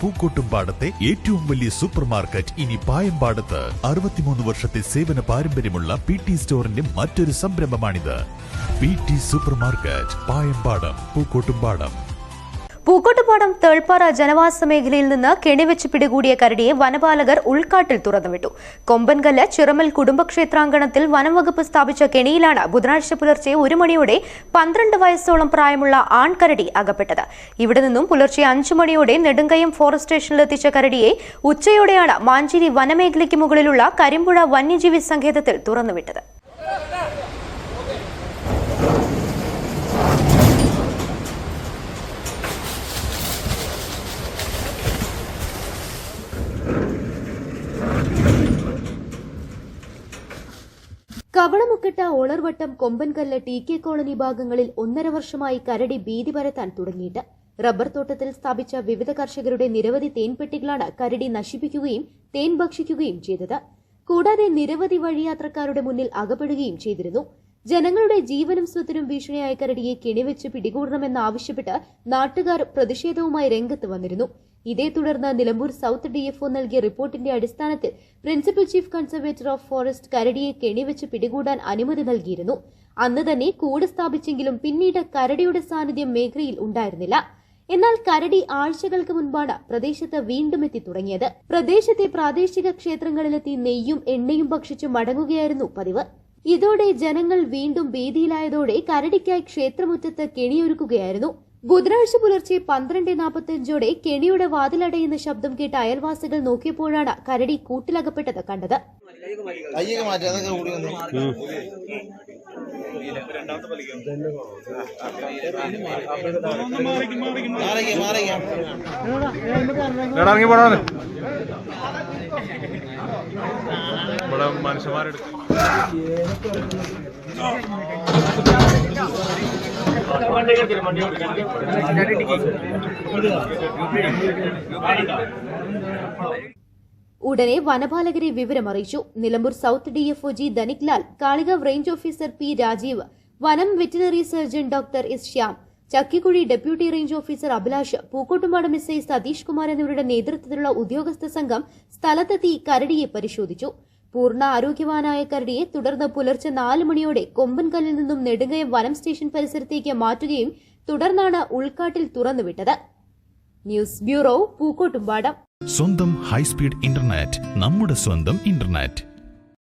പൂക്കോട്ടുംപാടത്തെ ഏറ്റവും വലിയ super market ഇനി പായമ്പാടത്ത് അറുപത്തിമൂന്ന് വർഷത്തെ സേവന പാരമ്പര്യമുള്ള പി ടി സ്റ്റോറിന്റെ മറ്റൊരു സംരംഭമാണിത്. P T super market Payampadam Pookkottumpadam. Pookkottupadam Thelpara ജനവാസ മേഖലയിൽ നിന്ന് കെണിവെച്ച് പിടികൂടിയ കരടിയെ വനപാലകർ ഉൾക്കാട്ടിൽ തുറന്നുവിട്ടു. കൊമ്പൻകല്ല് ചിറമൽ കുടുംബക്ഷേത്രാങ്കണത്തിൽ വനംവകുപ്പ് സ്ഥാപിച്ച കെണിയിലാണ് ബുധനാഴ്ച പുലർച്ചെ ഒരു മണിയോടെ പന്ത്രണ്ട് വയസ്സോളം പ്രായമുള്ള ആൺകരടി അകപ്പെട്ടത്. ഇവിടെ നിന്നും പുലർച്ചെ അഞ്ചു മണിയോടെ നെടുങ്കയം ഫോറസ്റ്റ് സ്റ്റേഷനിലെത്തിച്ച കരടിയെ ഉച്ചയോടെയാണ് മാഞ്ചേരി വനമേഖലയ്ക്ക് മുകളിലുള്ള കരിമ്പുഴ വന്യജീവി സങ്കേതത്തിൽ തുറന്നുവിട്ടത്. Kavalamukkatta Olarvattam Kombankallu T K colony ഭാഗങ്ങളിൽ ഒന്നര വർഷമായി കരടി ഭീതി പരത്താൻ തുടങ്ങിയിട്ട്. റബ്ബർ തോട്ടത്തിൽ സ്ഥാപിച്ച വിവിധ കർഷകരുടെ നിരവധി തേൻപെട്ടികളാണ് കരടി നശിപ്പിക്കുകയും തേൻ ഭക്ഷിക്കുകയും ചെയ്തത്. കൂടാതെ നിരവധി വഴിയാത്രക്കാരുടെ മുന്നിൽ അകപ്പെടുകയും ചെയ്തിരുന്നു. ജനങ്ങളുടെ ജീവനും സ്വത്തിനും ഭീഷണിയായ കരടിയെ കെണിവെച്ച് പിടികൂടണമെന്നാവശ്യപ്പെട്ട് നാട്ടുകാർ പ്രതിഷേധവുമായി രംഗത്ത് വന്നിരുന്നു. ഇതേ തുടർന്ന് നിലമ്പൂർ സൗത്ത് ഡിഎഫ്ഒ നൽകിയ റിപ്പോർട്ടിന്റെ അടിസ്ഥാനത്തിൽ principal chief conservator of forest കരടിയെ കെണിവെച്ച് പിടികൂടാൻ അനുമതി നൽകിയിരുന്നു. അന്ന് തന്നെ കൂട് സ്ഥാപിച്ചെങ്കിലും പിന്നീട് കരടിയുടെ സാന്നിധ്യം മേഖലയിൽ ഉണ്ടായിരുന്നില്ല. എന്നാൽ കരടി ആഴ്ചകൾക്ക് മുൻപാണ് പ്രദേശത്ത് വീണ്ടും എത്തി തുടങ്ങിയത്. പ്രദേശത്തെ പ്രാദേശിക ക്ഷേത്രങ്ങളിലെത്തി നെയ്യും എണ്ണയും ഭക്ഷിച്ചു മടങ്ങുകയായിരുന്നു പതിവ്. ഇതോടെ ജനങ്ങൾ വീണ്ടും ഭീതിയിലായതോടെ കരടിക്കായി ക്ഷേത്രമുറ്റത്ത് കെണിയൊരുക്കുകയായിരുന്നു. ബുധനാഴ്ച പുലർച്ചെ പന്ത്രണ്ട് നാൽപ്പത്തിയഞ്ചോടെ കെണിയുടെ വാതിലടയുന്ന ശബ്ദം കേട്ട അയൽവാസികൾ നോക്കിയപ്പോഴാണ് കരടി കൂട്ടിലകപ്പെട്ടത് കണ്ടത്. ഇറങ്ങി ഇവിടെ ഉടനെ വനപാലകരെ വിവരമറിയിച്ചു. Nilambur south DFO G Dhaniklal Kalikavu range officer P Rajeev വനം veterinary surgeon doctor S Shyam Chakkikuzhi deputy range officer Abhilash Pookkottumad S I Satheesh Kumar എന്നിവരുടെ നേതൃത്വത്തിലുള്ള ഉദ്യോഗസ്ഥ സംഘം സ്ഥലത്തെത്തി കരടിയെ പരിശോധിച്ചു. പൂർണ ആരോഗ്യവാനായ കരടിയെ തുടർന്ന് പുലർച്ചെ നാല് മണിയോടെ കൊമ്പൻകല്ലിൽ നിന്നും നെടുങ്കയം വനം സ്റ്റേഷൻ പരിസരത്തേക്ക് മാറ്റുകയും തുടർന്നാണ് ഉൾക്കാട്ടിൽ തുറന്നുവിട്ടത്. News bureau Pookkottumpadam. സ്വന്തം ഹൈസ്പീഡ് ഇന്റർനെറ്റ് നമ്മുടെ സ്വന്തം ഇന്റർനെറ്റ്.